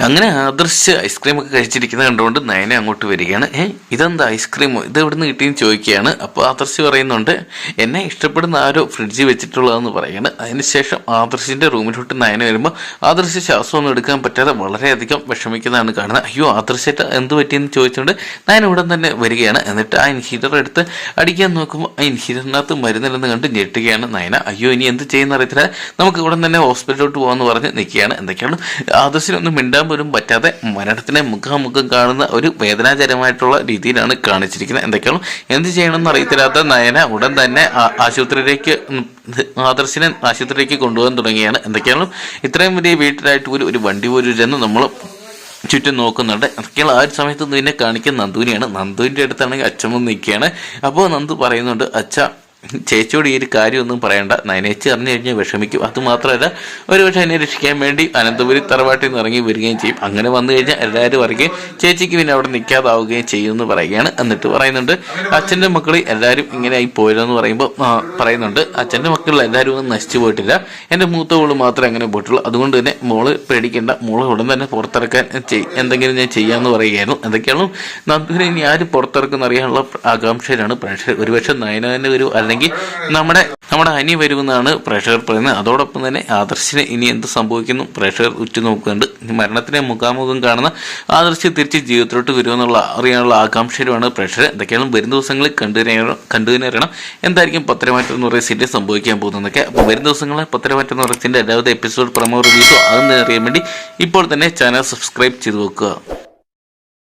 അങ്ങനെ ആദർശ് ഐസ്ക്രീം ഒക്കെ കഴിച്ചിരിക്കുന്നത് കണ്ടുകൊണ്ട് നയന അങ്ങോട്ട് വരികയാണ്. ഏ ഇതെന്താ ഐസ്ക്രീം ഇത് എവിടുന്ന് കിട്ടിയെന്ന് ചോദിക്കുകയാണ്. അപ്പോൾ ആദർശ് പറയുന്നുണ്ട് എന്നെ ഇഷ്ടപ്പെടുന്ന ആരോ ഫ്രിഡ്ജിൽ വെച്ചിട്ടുള്ളതെന്ന് പറയുകയാണ് അതിനുശേഷം ആദർശിന്റെ റൂമിലോട്ട് നയന വരുമ്പോൾ ആദർശ് ശ്വാസമൊന്നും എടുക്കാൻ പറ്റാതെ വളരെയധികം വിഷമിക്കുന്നതാണ് കാണുന്നത്. അയ്യോ ആദർശേട്ട എന്ത് പറ്റിയെന്ന് ചോദിച്ചുകൊണ്ട് നയന ഉടൻ തന്നെ വരികയാണ്. എന്നിട്ട് ആ ഇൻഹീറ്റർ എടുത്ത് അടിക്കാൻ നോക്കുമ്പോൾ ആ ഇൻഹീറ്ററിനകത്ത് മരുന്നില്ലെന്ന് കണ്ട് ഞെട്ടുകയാണ് നയന. അയ്യോ ഇനി എന്ത് ചെയ്യുന്ന അറിയത്തില്ല നമുക്ക് ഉടൻ തന്നെ ഹോസ്പിറ്റലിലോട്ട് പോകാമെന്ന് പറഞ്ഞ് നിൽക്കുകയാണ്. എന്തൊക്കെയാണ്? ആദർശിനൊന്നും മിണ്ടാൻ പോലും പറ്റാതെ മരണത്തിനെ മുഖാമുഖം കാണുന്ന ഒരു വേദനാജനമായിട്ടുള്ള രീതിയിലാണ് കാണിച്ചിരിക്കുന്നത്. എന്തൊക്കെയാണ്? എന്ത് ചെയ്യണമെന്ന് അറിയത്തില്ലാത്ത നയന ഉടൻ തന്നെ ആശുപത്രിയിലേക്ക് ആദർശിനെ ആശുപത്രിയിലേക്ക് കൊണ്ടുപോകാൻ തുടങ്ങിയാണ് എന്തൊക്കെയാണ്? ഇത്രയും വലിയ വീട്ടിലായിട്ട് പോലും ഒരു വണ്ടി പോലും ഇല്ലെന്ന് നമ്മൾ ചുറ്റും നോക്കുന്നുണ്ട്. അതൊക്കെയുള്ള ആ ഒരു സമയത്ത് നിന്നെ കാണിക്കുന്ന നന്ദുവിനെയാണ്. നന്ദുവിന്റെ അടുത്താണെങ്കിൽ വന്ന് നിൽക്കുകയാണ്. അപ്പോൾ നന്ദു പറയുന്നുണ്ട് അച്ഛ ചേച്ചിയോട് ഈ ഒരു കാര്യമൊന്നും പറയണ്ട. നയനേച്ചി അറിഞ്ഞു കഴിഞ്ഞാൽ വിഷമിക്കും. അത് മാത്രമല്ല ഒരു പക്ഷേ എന്നെ രക്ഷിക്കാൻ വേണ്ടി അനന്തപുരി തറവാട്ടിൽ നിന്ന് ഇറങ്ങി വരികയും ചെയ്യും. അങ്ങനെ വന്നു കഴിഞ്ഞാൽ എല്ലാവരും അറിയുകയും ചേച്ചിക്ക് പിന്നെ അവിടെ നിൽക്കാതാവുകയും ചെയ്യുമെന്ന് പറയുകയാണ്. എന്നിട്ട് പറയുന്നുണ്ട് അച്ഛന്റെ മക്കൾ എല്ലാവരും ഇങ്ങനെ ആയി പോയില്ലെന്ന് പറയുമ്പോൾ പറയുന്നുണ്ട് അച്ഛന്റെ മക്കൾ എല്ലാവരും ഒന്നും നശിച്ചു പോയിട്ടില്ല. എന്റെ മൂത്ത മോൾ മാത്രമേ അങ്ങനെ പോയിട്ടുള്ളൂ. അതുകൊണ്ട് തന്നെ മോൾ പേടിക്കേണ്ട. മോൾ ഉടൻ തന്നെ പുറത്തിറക്കാൻ എന്തെങ്കിലും ഞാൻ ചെയ്യാമെന്ന് പറയുകയായിരുന്നു. എന്തൊക്കെയാണ്? നന്ദുവിനെ ഇനി ആര് പുറത്തിറക്കുന്ന അറിയാനുള്ള ആകാംക്ഷയിലാണ്. പ്രേക്ഷകർ ഒരുപക്ഷെ നയനാന്റെ ഒരു അല്ലെങ്കിൽ നമ്മുടെ നമ്മുടെ അനി വരുമെന്നാണ് പ്രേക്ഷകർ പറയുന്നത്. അതോടൊപ്പം തന്നെ ആദർശിന് ഇനി എന്ത് സംഭവിക്കുന്നു പ്രേക്ഷകർ ഉറ്റുനോക്കുന്നുണ്ട്. മരണത്തിനെ മുഖാമുഖം കാണുന്ന ആദർശ് തിരിച്ച് ജീവിതത്തിലോട്ട് വരുമെന്നുള്ള അറിയാനുള്ള ആകാംക്ഷയിലുമാണ് പ്രേക്ഷകർ. എന്തൊക്കെയാണ് വരും ദിവസങ്ങളിൽ കണ്ടുതന്നെ കണ്ടുതന്നെറിയണം എന്തായിരിക്കും പത്രമാറ്റം എന്ന് പറയുന്ന സീരിയൽ സംഭവിക്കാൻ പോകുന്നതൊക്കെ അപ്പോൾ വരും ദിവസങ്ങളിൽ പത്രമാറ്റം എന്ന് പറയുന്നതിന്റെ എല്ലാവിധ എപ്പിസോഡ് പ്രമോ റിവ്യൂസോ അതെന്ന് അറിയാൻ വേണ്ടി ഇപ്പോൾ തന്നെ ചാനൽ സബ്സ്ക്രൈബ് ചെയ്ത് വെക്കുക.